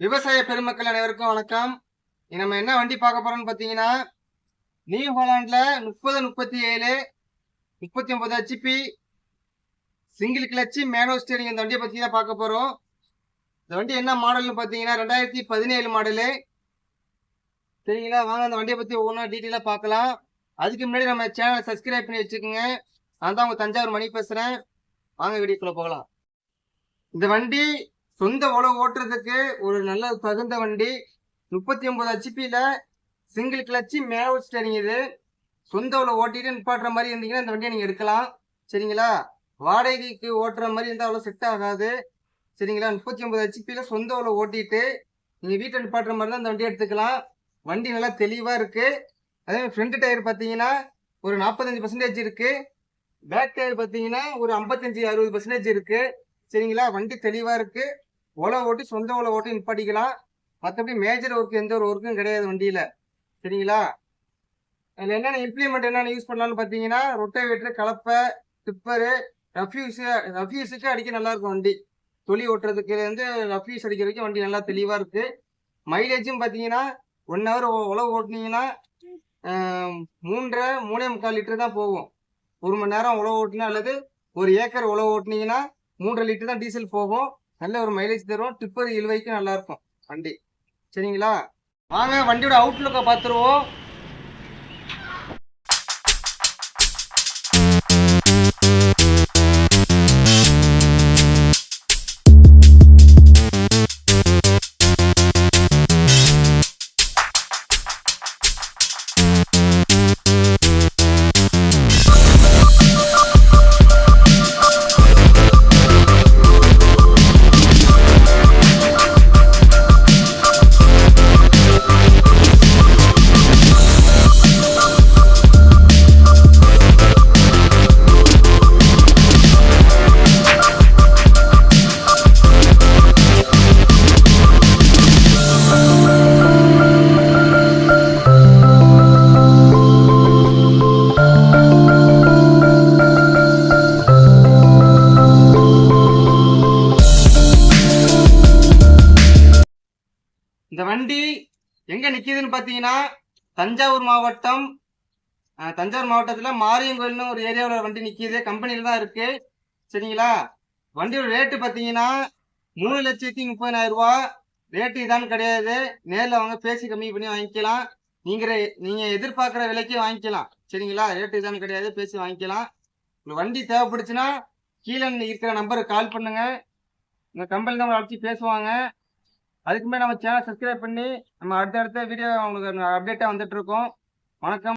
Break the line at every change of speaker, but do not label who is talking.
விவசாய பெருமக்கள் அனைவருக்கும் வணக்கம். நம்ம என்ன வண்டி பார்க்க போறோம்னு பார்த்தீங்கன்னா நியூ ஹாலாண்டில் முப்பது முப்பத்தி ஏழு முப்பத்தி ஒன்பது ஹெச்பி சிங்கிள் கிளச்சு மேனோ ஸ்டேரிங் இந்த வண்டியை பற்றி தான் பார்க்க போகிறோம் இந்த வண்டி என்ன மாடல்னு பார்த்தீங்கன்னா ரெண்டாயிரத்தி பதினேழு மாடலு சரிங்களா? வாங்க அந்த வண்டியை பற்றி ஒவ்வொன்றா டீட்டெயிலாக பார்க்கலாம். அதுக்கு முன்னாடி நம்ம சேனலை சப்ஸ்கிரைப் பண்ணி வச்சுக்கோங்க. நான் தான் உங்கள் தஞ்சாவூர் மணி பேசுகிறேன் வாங்க வீடியோக்குள்ளே போகலாம். இந்த வண்டி சொந்த உழவு ஓட்டுறதுக்கு ஒரு நல்ல தகுந்த வண்டி. முப்பத்தி ஒன்பது ஹச்பியில் சிங்கிள் கிளச்சு மேவ் ஸ்டேரிங் இது. சொந்த உழவு ஓட்டிட்டு நிப்பாட்டுற மாதிரி இருந்தீங்கன்னா இந்த வண்டியை நீங்கள் எடுக்கலாம். சரிங்களா? வாடகைக்கு ஓட்டுற மாதிரி இருந்தால் அவ்வளோ செட் ஆகாது. சரிங்களா? முப்பத்தி ஒன்பது ஹச்பியில் சொந்த உழவு ஓட்டிட்டு நீங்கள் வீட்டில் நிப்பாட்டுற மாதிரி தான் இந்த வண்டியை எடுத்துக்கலாம். வண்டி நல்லா தெளிவாக இருக்குது அதே ஃப்ரண்ட் டயர் பார்த்தீங்கன்னா ஒரு நாற்பத்தஞ்சு பர்சன்டேஜ் இருக்குது பேக் டயர் பார்த்தீங்கன்னா ஒரு ஐம்பத்தஞ்சு அறுபது பர்சன்டேஜ் இருக்குது சரிங்களா? வண்டி தெளிவாக இருக்குது உழவு ஓட்டி சொந்த உழவு ஓட்டி நிப்பாட்டிக்கலாம். மற்றபடி மேஜர் ஒர்க் எந்த ஒரு ஒர்க்கும் கிடையாது வண்டியில். சரிங்களா? அதில் என்னென்ன இம்ப்ளிமெண்ட் என்னென்ன யூஸ் பண்ணலாம்னு பார்த்தீங்கன்னா ரொட்டேவேட்டர் கலப்பை டிப்பரு ரஃப்யூஸு ரஃப்யூஸுக்கு அடிக்க நல்லாயிருக்கும் வண்டி. தொலி ஓட்டுறதுக்கு வந்து ரஃப்யூஸ் அடிக்கிறதுக்கு வண்டி நல்லா தெளிவாக இருக்குது மைலேஜும் பார்த்தீங்கன்னா ஒன் ஹவர் உழவு ஓட்டினீங்கன்னா மூன்றரை மூணே முக்கால் லிட்டர் தான் போகும். ஒரு மணி நேரம் உழவு ஓட்டினா அல்லது ஒரு ஏக்கர் உழவு ஓட்டுனீங்கன்னா மூன்றரை லிட்டர் தான் டீசல் போகும். நல்ல ஒரு மைலேஜ் தரும் டிப்பர் இழுவைக்கும் நல்லா இருக்கும். வண்டி. சரிங்களா? வாங்க வண்டியோட அவுட்லுக்கை பார்த்துருவோம். இந்த வண்டி எங்க நிக்குதுன்னு பாத்தீங்கன்னா தஞ்சாவூர் மாவட்டம் தஞ்சாவூர் மாவட்டத்தில் மாரியங்கோயில்னு ஒரு ஏரியாவில் வண்டி நிற்கிது கம்பெனியில் தான் இருக்கு. சரிங்களா? வண்டியோட ரேட்டு பார்த்தீங்கன்னா மூணு லட்சத்தி முப்பதாயிரம் ரேட்டு இதான்னு கிடையாது. நேரில் வாங்க பேசி கம்மி பண்ணி வாங்கிக்கலாம். நீங்கள் நீங்கள் எதிர்பார்க்குற விலைக்கு வாங்கிக்கலாம். சரிங்களா? ரேட்டு இதான்னு கிடையாது. பேசி வாங்கிக்கலாம். உங்களுக்கு வண்டி தேவைப்படுச்சுன்னா கீழே இருக்கிற நம்பருக்கு கால் பண்ணுங்க. இந்த கம்பெனி தான் அழைச்சி பேசுவாங்க. அதுக்குமே நம்ம சேனல் சப்ஸ்கிரைப் பண்ணி நம்ம அடுத்தடுத்த வீடியோ உங்களுக்கு அப்டேட்டாக வந்துட்டு இருக்கோம் வணக்கம்.